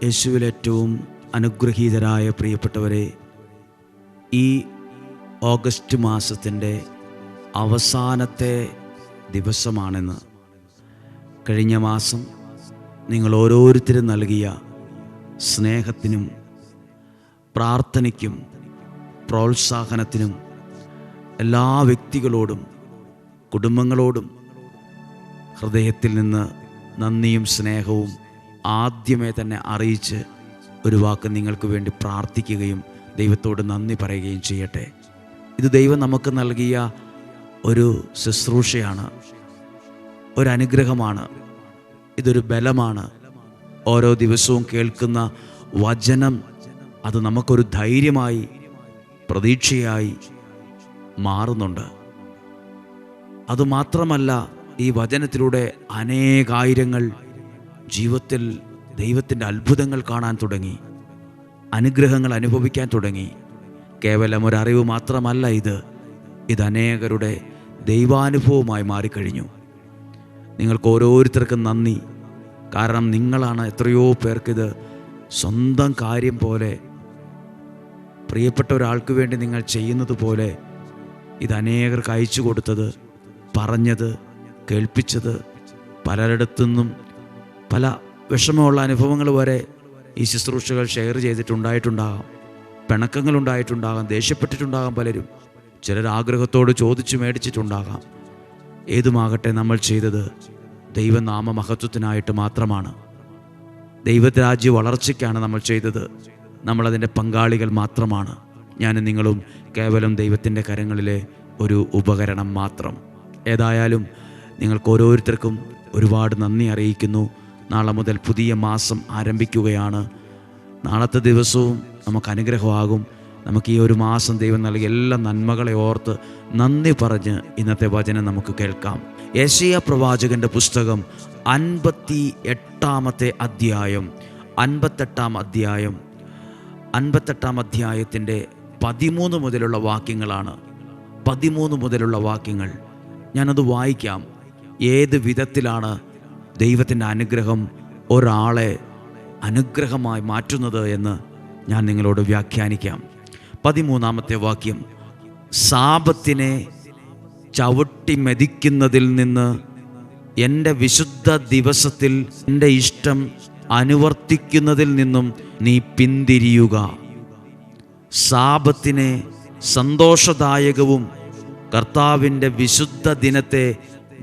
യേശുവിൽ ഏറ്റവും അനുഗ്രഹീതരായ പ്രിയപ്പെട്ടവരെ ഈ ഓഗസ്റ്റ് മാസത്തിന്റെ അവസാനത്തെ ദിവസമാണെന്ന് കഴിഞ്ഞ മാസം നിങ്ങൾ ഓരോരുത്തരും നൽകിയ സ്നേഹത്തിനും പ്രാർത്ഥനയ്ക്കും പ്രോത്സാഹനത്തിനും എല്ലാ വ്യക്തികളോടും കുടുംബങ്ങളോടും ഹൃദയത്തിൽ നിന്ന് നന്ദിയും സ്നേഹവും ആദ്യമേ തന്നെ അറിയിച്ച് ഒരു വാക്ക് നിങ്ങൾക്ക് വേണ്ടി പ്രാർത്ഥിക്കുകയും ദൈവത്തോട് നന്ദി പറയുകയും ചെയ്യട്ടെ. ഇത് ദൈവം നമുക്ക് നൽകിയ ഒരു ശുശ്രൂഷയാണ് ഒരനുഗ്രഹമാണ് ഇതൊരു ബലമാണ്. ഓരോ ദിവസവും കേൾക്കുന്ന വചനം അത് നമുക്കൊരു ധൈര്യമായി പ്രതീക്ഷയായി മാറുന്നുണ്ട്. അതുമാത്രമല്ല ഈ വചനത്തിലൂടെ അനേകായിരങ്ങൾ ജീവിതത്തിൽ ദൈവത്തിന്റെ അത്ഭുതങ്ങൾ കാണാൻ തുടങ്ങി. അനുഗ്രഹങ്ങൾ അനുഭവിക്കാൻ തുടങ്ങി. കേവലം ഒരറിവ് മാത്രമല്ല ഇത്. ഇത് അനേകരുടെ ദൈവാനുഭവമായി മാറിക്കഴിഞ്ഞു. നിങ്ങൾക്ക് ഓരോരുത്തർക്കും നന്ദി. കാരണം നിങ്ങളാണ് എത്രയോ പേർക്കിത് സ്വന്തം കാര്യം പോലെ പ്രിയപ്പെട്ട ഒരാൾക്ക് വേണ്ടി നിങ്ങൾ ചെയ്യുന്നത് പോലെ ഇത് അനേകർക്ക് അയച്ചു കൊടുത്തത് പറഞ്ഞത് കേൾപ്പിച്ചത് പലരിടത്തുനിന്നും പല വിഷമമുള്ള അനുഭവങ്ങൾ വരെ ഈ ശുശ്രൂഷകൾ ഷെയർ ചെയ്തിട്ടുണ്ടായിട്ടുണ്ടാകാം. പിണക്കങ്ങളുണ്ടായിട്ടുണ്ടാകാം ദേഷ്യപ്പെട്ടിട്ടുണ്ടാകാം പലരും. ചിലർ ആഗ്രഹത്തോട് ചോദിച്ചു മേടിച്ചിട്ടുണ്ടാകാം. ഏതുമാകട്ടെ നമ്മൾ ചെയ്തത് ദൈവനാമ മഹത്വത്തിനായിട്ട് മാത്രമാണ്. ദൈവരാജ്യ വളർച്ചയ്ക്കാണ് നമ്മൾ ചെയ്തത്. നമ്മളതിന്റെ പങ്കാളികൾ മാത്രമാണ്. ഞാൻ നിങ്ങളും കേവലം ദൈവത്തിന്റെ കരങ്ങളിലെ ഒരു ഉപകരണം മാത്രം. ഏതായാലും നിങ്ങൾക്ക് ഓരോരുത്തർക്കും ഒരുപാട് നന്ദി അറിയിക്കുന്നു. നാളെ മുതൽ പുതിയ മാസം ആരംഭിക്കുകയാണ്. നാളത്തെ ദിവസവും നമുക്ക് അനുഗ്രഹമാകും. നമുക്ക് ഈ ഒരു മാസം ദൈവം നൽകിയ എല്ലാ നന്മകളെ ഓർത്ത് നന്ദി പറഞ്ഞ് ഇന്നത്തെ വചനം നമുക്ക് കേൾക്കാം. യേശയ പ്രവാചകന്റെ പുസ്തകം അൻപത്തി എട്ടാമത്തെ അധ്യായം അൻപത്തെട്ടാം അധ്യായം അൻപത്തെട്ടാം അധ്യായത്തിന്റെ പതിമൂന്ന് മുതലുള്ള വാക്യങ്ങളാണ്. പതിമൂന്ന് മുതലുള്ള വാക്യങ്ങൾ ഞാനത് വായിക്കാം. ഏത് വിധത്തിലാണ് ദൈവത്തിന്റെ അനുഗ്രഹം ഒരാളെ അനുഗ്രഹമായി മാറ്റുന്നത് എന്ന് ഞാൻ നിങ്ങളോട് വ്യാഖ്യാനിക്കാം. പതിമൂന്നാമത്തെ വാക്യം. സാപത്തിനെ ചവിട്ടി മെതിക്കുന്നതിൽ നിന്ന് എന്റെ വിശുദ്ധ ദിവസത്തിൽ എന്റെ ഇഷ്ടം അനുവർത്തിക്കുന്നതിൽ നിന്നും നീ പിന്തിരിയുക. സാപത്തിനെ സന്തോഷദായകവും കർത്താവിന്റെ വിശുദ്ധ ദിനത്തെ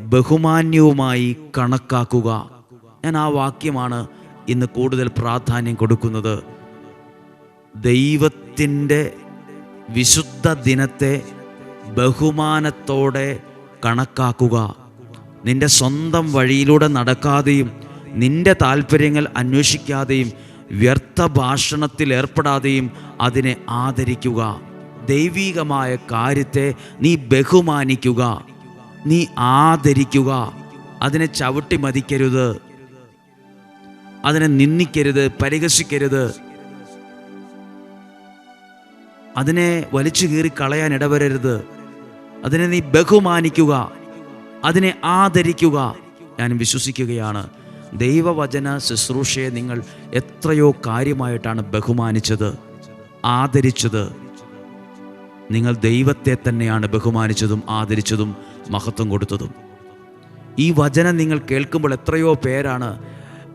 ബഹുമാന്യവുമായി കണക്കാക്കുക. ഞാൻ ആ വാക്യമാണ് ഇന്ന് കൂടുതൽ പ്രാധാന്യം കൊടുക്കുന്നത്. ദൈവത്തിന്റെ വിശുദ്ധ ദിനത്തെ ബഹുമാനത്തോടെ കണക്കാക്കുക. നിന്റെ സ്വന്തം വഴിയിലൂടെ നടക്കാതെയും നിന്റെ താല്പര്യങ്ങൾ അന്വേഷിക്കാതെയും വ്യർത്ഥ ഭാഷണത്തിൽ ഏർപ്പെടാതെയും അതിനെ ആദരിക്കുക. ദൈവികമായ കാര്യത്തെ നീ ബഹുമാനിക്കുക. നീ ആദരിക്കുക. അതിനെ ചവിട്ടി മതിക്കരുത്. അതിനെ നിന്ദിക്കരുത് പരിഹസിക്കരുത്. അതിനെ വലിച്ചു കീറി കളയാൻ ഇടവരരുത്. അതിനെ നീ ബഹുമാനിക്കുക. അതിനെ ആദരിക്കുക. ഞാൻ വിശ്വസിക്കുകയാണ്. ദൈവവചന ശുശ്രൂഷയെ നിങ്ങൾ എത്രയോ കാര്യമായിട്ടാണ് ബഹുമാനിച്ചത് ആദരിച്ചത്. നിങ്ങൾ ദൈവത്തെ തന്നെയാണ് ബഹുമാനിച്ചതും ആദരിച്ചതും. മഹത്വം കൊടുത്തതും. ഈ വചനം നിങ്ങൾ കേൾക്കുമ്പോൾ എത്രയോ പേരാണ്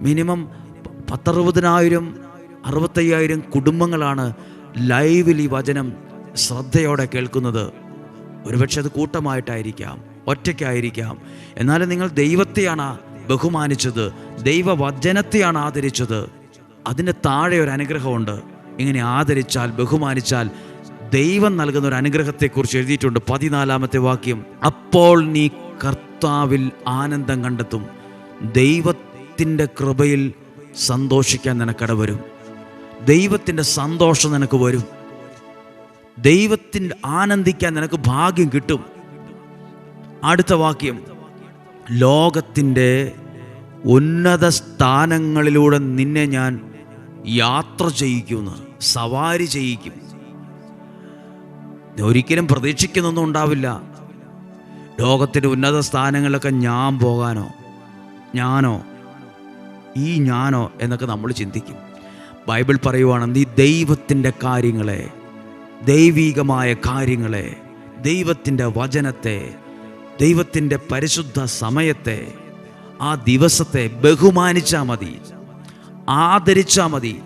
മിനിമം പത്തറുപതിനായിരം അറുപത്തയ്യായിരം കുടുംബങ്ങളാണ് ലൈവിൽ ഈ വചനം ശ്രദ്ധയോടെ കേൾക്കുന്നത്. ഒരുപക്ഷെ അത് കൂട്ടമായിട്ടായിരിക്കാം ഒറ്റയ്ക്കായിരിക്കാം. എന്നാലും നിങ്ങൾ ദൈവത്തെയാണ് ബഹുമാനിച്ചത് ദൈവവചനത്തെയാണ് ആദരിച്ചത്. അതിന്റെ താഴെ ഒരു അനുഗ്രഹമുണ്ട്. ഇങ്ങനെ ആദരിച്ചാൽ ബഹുമാനിച്ചാൽ ദൈവം നൽകുന്ന ഒരു അനുഗ്രഹത്തെക്കുറിച്ച് എഴുതിയിട്ടുണ്ട് പതിനാലാമത്തെ വാക്യം. അപ്പോൾ നീ കർത്താവിൽ ആനന്ദം കണ്ടെത്തും. ദൈവത്തിന്റെ കൃപയിൽ സന്തോഷിക്കാൻ നിനക്കട വരും. ദൈവത്തിന്റെ സന്തോഷം നിനക്ക് വരും. ദൈവത്തിന്റെ ആനന്ദിക്കാൻ നിനക്ക് ഭാഗ്യം കിട്ടും. അടുത്ത വാക്യം. ലോകത്തിന്റെ ഉന്നത സ്ഥാനങ്ങളിലൂടെ നിന്നെ ഞാൻ യാത്ര ചെയ്യിക്കുന്നു സവാരി ചെയ്യിക്കും. ഒരിക്കലും പ്രതീക്ഷിക്കുന്നൊന്നും ഉണ്ടാവില്ല. ലോകത്തിന്റെ ഉന്നത സ്ഥാനങ്ങളിലൊക്കെ ഞാൻ പോകാനോ ഞാനോ ഈ ഞാനോ എന്നൊക്കെ നമ്മൾ ചിന്തിക്കും. ബൈബിൾ പറയുവാണ് നീ ദൈവത്തിന്റെ കാര്യങ്ങളെ ദൈവീകമായ കാര്യങ്ങളെ ദൈവത്തിന്റെ വചനത്തെ ദൈവത്തിന്റെ പരിശുദ്ധ സമയത്തെ ആ ദിവസത്തെ ബഹുമാനിച്ചാൽ മതി ആദരിച്ചാൽ മതി.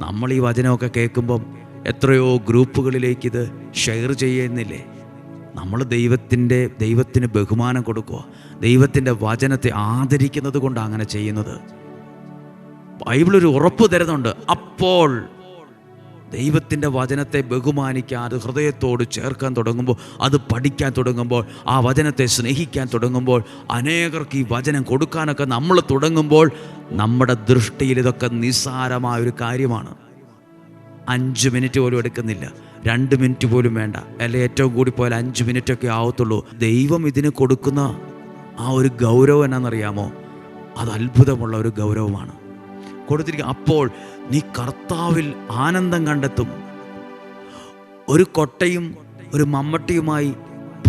നമ്മൾ ഈ വചനമൊക്കെ കേൾക്കുമ്പം എത്രയോ ഗ്രൂപ്പുകളിലേക്ക് ഇത് ഷെയർ ചെയ്യുന്നില്ലേ? നമ്മൾ ദൈവത്തിന്റെ ദൈവത്തിന് ബഹുമാനം കൊടുക്കുക ദൈവത്തിന്റെ വചനത്തെ ആദരിക്കുന്നത് കൊണ്ടാണ് അങ്ങനെ ചെയ്യുന്നത്. ബൈബിൾ ഒരു ഉറപ്പ് തരുന്നുണ്ട്. അപ്പോൾ ദൈവത്തിന്റെ വചനത്തെ ബഹുമാനിക്കാൻ ഹൃദയത്തോട് ചേർക്കാൻ തുടങ്ങുമ്പോൾ അത് പഠിക്കാൻ തുടങ്ങുമ്പോൾ ആ വചനത്തെ സ്നേഹിക്കാൻ തുടങ്ങുമ്പോൾ അനേകർക്ക് ഈ വചനം കൊടുക്കാനൊക്കെ നമ്മൾ തുടങ്ങുമ്പോൾ നമ്മുടെ ദൃഷ്ടിയിൽ ഇതൊക്കെ നിസ്സാരമായ ഒരു കാര്യമാണ്. അഞ്ച് മിനിറ്റ് പോലും എടുക്കുന്നില്ല. രണ്ട് മിനിറ്റ് പോലും വേണ്ട. അല്ലെ ഏറ്റവും കൂടി പോയാൽ അഞ്ച് മിനിറ്റൊക്കെ ആവത്തുള്ളൂ. ദൈവം ഇതിന് കൊടുക്കുന്ന ആ ഒരു ഗൗരവം എന്നാണെന്നറിയാമോ? അത് അത്ഭുതമുള്ള ഒരു ഗൗരവമാണ്. കൊടുത്തിരിക്കുക അപ്പോൾ നീ കർത്താവിൽ ആനന്ദം കണ്ടെത്തും. ഒരു കൊട്ടയും ഒരു മമ്മട്ടിയുമായി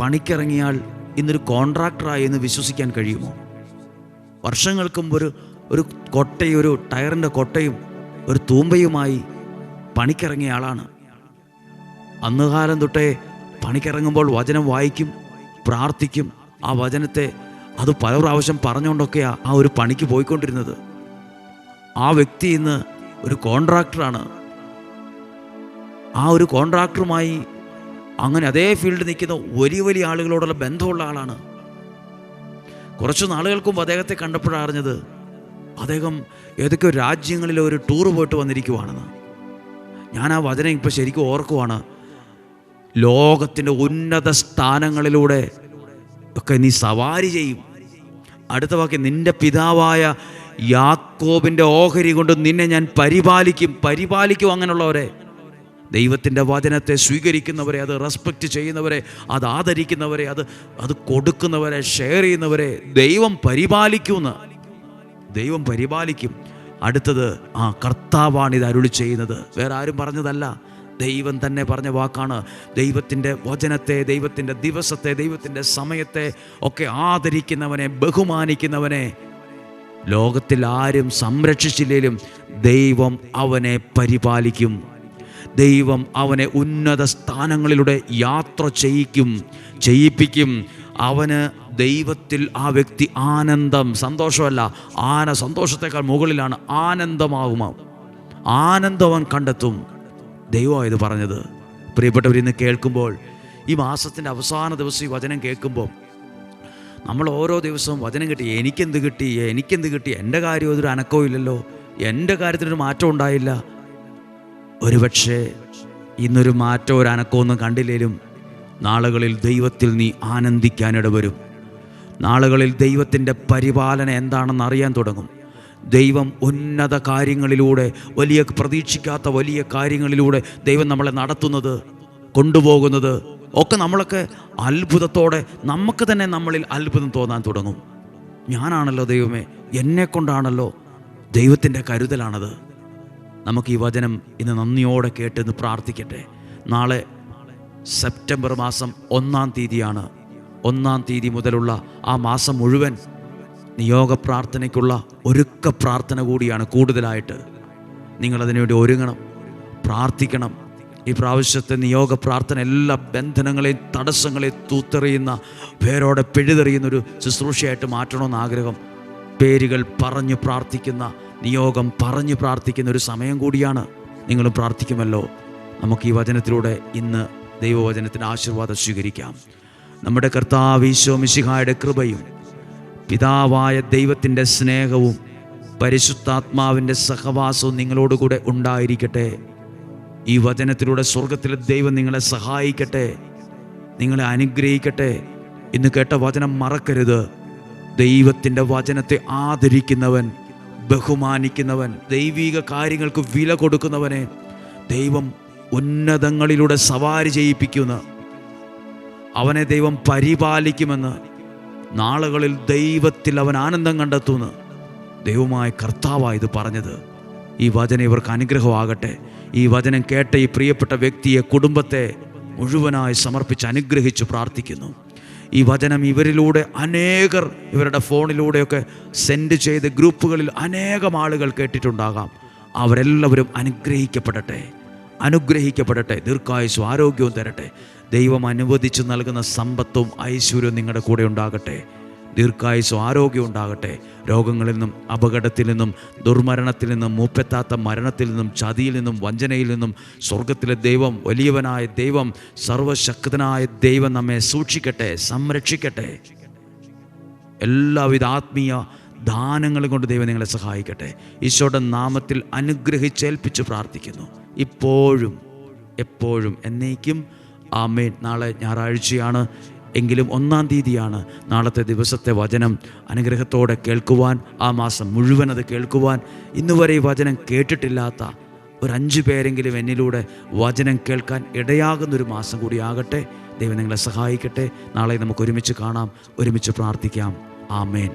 പണിക്കിറങ്ങിയാൽ ഇന്നൊരു കോൺട്രാക്ടറായി എന്ന് വിശ്വസിക്കാൻ കഴിയുമോ? വർഷങ്ങൾക്കും ഒരു ഒരു കൊട്ടയും ഒരു ടയറിന്റെ കൊട്ടയും ഒരു തൂമ്പയുമായി പണിക്കിറങ്ങിയ ആളാണ്. അന്ന് കാലം തൊട്ടേ പണിക്കിറങ്ങുമ്പോൾ വചനം വായിക്കും പ്രാർത്ഥിക്കും. ആ വചനത്തെ അത് പല പ്രാവശ്യം പറഞ്ഞുകൊണ്ടൊക്കെയാണ് ആ ഒരു പണിക്ക് പോയിക്കൊണ്ടിരുന്നത്. ആ വ്യക്തി ഇന്ന് ഒരു കോൺട്രാക്ടറാണ്. ആ ഒരു കോൺട്രാക്ടറുമായി അങ്ങനെ അതേ ഫീൽഡിൽ നിൽക്കുന്ന വലിയ വലിയ ആളുകളോടുള്ള ബന്ധമുള്ള ആളാണ്. കുറച്ച് നാളുകൾക്ക് അദ്ദേഹത്തെ കണ്ടപ്പോഴാണ് അറിഞ്ഞത് അദ്ദേഹം ഏതൊക്കെയോ രാജ്യങ്ങളിലെ ഒരു ടൂർ പോയിട്ട് വന്നിരിക്കുവാണെന്ന്. ഞാൻ ആ വചനം ഇപ്പോൾ ശരിക്കും ഓർക്കുവാണ്. ലോകത്തിന്റെ ഉന്നത സ്ഥാനങ്ങളിലൂടെ ഒക്കെ നീ സവാരി ചെയ്യും. അടുത്ത വാക്യം നിന്റെ പിതാവായ യാക്കോബിന്റെ ഓഹരി കൊണ്ട് നിന്നെ ഞാൻ പരിപാലിക്കും പരിപാലിക്കും അങ്ങനെയുള്ളവരെ. ദൈവത്തിന്റെ വചനത്തെ സ്വീകരിക്കുന്നവരെ അത് റെസ്പെക്റ്റ് ചെയ്യുന്നവരെ അത് ആദരിക്കുന്നവരെ അത് അത് കൊടുക്കുന്നവരെ ഷെയർ ചെയ്യുന്നവരെ ദൈവം പരിപാലിക്കുമെന്ന്. ദൈവം പരിപാലിക്കും. അടുത്തത് ആ കർത്താവാണ് ഇത് അരുളി ചെയ്യുന്നത്. വേറെ ആരും പറഞ്ഞതല്ല. ദൈവം തന്നെ പറഞ്ഞ വാക്കാണ്. ദൈവത്തിന്റെ വചനത്തെ ദൈവത്തിന്റെ ദിവസത്തെ ദൈവത്തിന്റെ സമയത്തെ ഒക്കെ ആദരിക്കുന്നവനെ ബഹുമാനിക്കുന്നവനെ ലോകത്തിൽ ആരും സംരക്ഷിച്ചില്ലെങ്കിലും ദൈവം അവനെ പരിപാലിക്കും. ദൈവം അവനെ ഉന്നത സ്ഥാനങ്ങളിലൂടെ യാത്ര ചെയ്യിക്കും ചെയ്യിപ്പിക്കും. അവന് ദൈവത്തിൽ ആ വ്യക്തി ആനന്ദം സന്തോഷമല്ല ആന സന്തോഷത്തെക്കാൾ മുകളിലാണ് ആനന്ദമാകുമാവും ആനന്ദം അവൻ കണ്ടെത്തും. ദൈവമാണ് ഇത് പറഞ്ഞത്. പ്രിയപ്പെട്ടവർ ഇന്ന് കേൾക്കുമ്പോൾ ഈ മാസത്തിന്റെ അവസാന ദിവസം ഈ വചനം കേൾക്കുമ്പോൾ നമ്മൾ ഓരോ ദിവസവും വചനം കിട്ടി എനിക്കെന്ത് കിട്ടി എനിക്കെന്ത് കിട്ടി എന്റെ കാര്യം ഒരു അനക്കവും ഇല്ലല്ലോ എന്റെ കാര്യത്തിനൊരു മാറ്റം ഉണ്ടായില്ല. ഒരുപക്ഷെ ഇന്നൊരു മാറ്റം ഒരു അനക്കമൊന്നും കണ്ടില്ലേലും നാളുകളിൽ ദൈവത്തിൽ നീ ആനന്ദിക്കാനിട വരും നാളുകളിൽ ദൈവത്തിന്റെ പരിപാലന എന്താണെന്ന് അറിയാൻ തുടങ്ങും. ദൈവം ഉന്നത കാര്യങ്ങളിലൂടെ വലിയ പ്രതീക്ഷിക്കാത്ത വലിയ കാര്യങ്ങളിലൂടെ ദൈവം നമ്മളെ നടത്തുന്നത് കൊണ്ടുപോകുന്നത് ഒക്കെ നമ്മളൊക്കെ അത്ഭുതത്തോടെ നമുക്ക് തന്നെ നമ്മളിൽ അത്ഭുതം തോന്നാൻ തുടങ്ങും. ഞാനാണല്ലോ ദൈവമേ എന്നെ കൊണ്ടാണല്ലോ ദൈവത്തിന്റെ കരുതലാണത്. നമുക്ക് ഈ വചനം ഇന്ന് നന്ദിയോടെ കേട്ട് ഇന്ന് പ്രാർത്ഥിക്കട്ടെ. നാളെ സെപ്റ്റംബർ മാസം ഒന്നാം തീയതിയാണ് ഒന്നാം തീയതി മുതലുള്ള ആ മാസം മുഴുവൻ നിയോഗ പ്രാർത്ഥനയ്ക്കുള്ള ഒരുക്ക പ്രാർത്ഥന കൂടിയാണ് കൂടുതലായിട്ട്. നിങ്ങളതിനുവേണ്ടി ഒരുങ്ങണം പ്രാർത്ഥിക്കണം. ഈ പ്രാവശ്യത്തെ നിയോഗ പ്രാർത്ഥന എല്ലാ ബന്ധനങ്ങളെയും തടസ്സങ്ങളെയും തൂത്തെറിയുന്ന പേരോടെ പിഴുതെറിയുന്ന ഒരു ശുശ്രൂഷയായിട്ട് മാറ്റണമെന്ന് ആഗ്രഹം. പേരുകൾ പറഞ്ഞു പ്രാർത്ഥിക്കുന്ന നിയോഗം പറഞ്ഞു പ്രാർത്ഥിക്കുന്ന ഒരു സമയം കൂടിയാണ് നിങ്ങൾ പ്രാർത്ഥിക്കുമല്ലോ. നമുക്ക് ഈ വചനത്തിലൂടെ ഇന്ന് ദൈവവചനത്തിന്റെ ആശീർവാദം സ്വീകരിക്കാം. നമ്മുടെ കർത്താവ് ഈശോ മിശിഹായുടെ കൃപയും പിതാവായ ദൈവത്തിന്റെ സ്നേഹവും പരിശുദ്ധാത്മാവിന്റെ സഹവാസവും നിങ്ങളോടുകൂടെ ഉണ്ടായിരിക്കട്ടെ. ഈ വചനത്തിലൂടെ സ്വർഗത്തിലെ ദൈവം നിങ്ങളെ സഹായിക്കട്ടെ നിങ്ങളെ അനുഗ്രഹിക്കട്ടെ ഇന്ന് കേട്ട വചനം മറക്കരുത്. ദൈവത്തിന്റെ വചനത്തെ ആദരിക്കുന്നവൻ ബഹുമാനിക്കുന്നവൻ ദൈവിക കാര്യങ്ങൾക്ക് വില കൊടുക്കുന്നവനെ ദൈവം ഉന്നതങ്ങളിലൂടെ സവാരി ചെയ്യിപ്പിക്കുന്ന. അവനെ ദൈവം പരിപാലിക്കുമെന്ന് നാളുകളിൽ ദൈവത്തിൽ അവൻ ആനന്ദം കണ്ടെത്തുമെന്ന് ദൈവമായ കർത്താവായത് പറഞ്ഞത്. ഈ വചനം ഇവർക്ക് അനുഗ്രഹമാകട്ടെ. ഈ വചനം കേട്ട ഈ പ്രിയപ്പെട്ട വ്യക്തിയെ കുടുംബത്തെ മുഴുവനായി സമർപ്പിച്ച് അനുഗ്രഹിച്ച് പ്രാർത്ഥിക്കുന്നു. ഈ വചനം ഇവരിലൂടെ അനേകർ ഇവരുടെ ഫോണിലൂടെയൊക്കെ സെൻഡ് ചെയ്ത് ഗ്രൂപ്പുകളിൽ അനേകം ആളുകൾ കേട്ടിട്ടുണ്ടാകാം. അവരെല്ലാവരും അനുഗ്രഹിക്കപ്പെടട്ടെ. അനുഗ്രഹിക്കപ്പെടട്ടെ. ദീർഘായുസ്സും ആരോഗ്യവും തരട്ടെ. ദൈവം അനുവദിച്ച് നൽകുന്ന സമ്പത്തും ഐശ്വര്യവും നിങ്ങളുടെ കൂടെ ഉണ്ടാകട്ടെ. ദീർഘായുസ്സും ആരോഗ്യം ഉണ്ടാകട്ടെ. രോഗങ്ങളിൽ നിന്നും അപകടത്തിൽ നിന്നും ദുർമരണത്തിൽ നിന്നും മൂപ്പെത്താത്ത മരണത്തിൽ നിന്നും ചതിയിൽ നിന്നും വഞ്ചനയിൽ നിന്നും സ്വർഗത്തിലെ ദൈവം വലിയവനായ ദൈവം സർവശക്തനായ ദൈവം നമ്മെ സൂക്ഷിക്കട്ടെ സംരക്ഷിക്കട്ടെ. എല്ലാവിധ ആത്മീയ ദാനങ്ങളും കൊണ്ട് ദൈവം നിങ്ങളെ സഹായിക്കട്ടെ. ഈശോയുടെ നാമത്തിൽ അനുഗ്രഹിച്ചേൽപ്പിച്ച് പ്രാർത്ഥിക്കുന്നു. ഇപ്പോഴും എപ്പോഴും എന്നേക്കും ആമേൻ. നാളെ ഞായറാഴ്ചയാണ്. എങ്കിലും ഒന്നാം തീയതിയാണ്. നാളത്തെ ദിവസത്തെ വചനം അനുഗ്രഹത്തോടെ കേൾക്കുവാൻ ആ മാസം മുഴുവൻ അത് കേൾക്കുവാൻ. ഇന്നുവരെ ഈ വചനം കേട്ടിട്ടില്ലാത്ത ഒരു അഞ്ച് പേരെങ്കിലും എന്നിലൂടെ വചനം കേൾക്കാൻ ഇടയാകുന്നൊരു മാസം കൂടി ആകട്ടെ. ദൈവം നിങ്ങളെ സഹായിക്കട്ടെ. നാളെ നമുക്ക് ഒരുമിച്ച് കാണാം. ഒരുമിച്ച് പ്രാർത്ഥിക്കാം. ആമേൻ.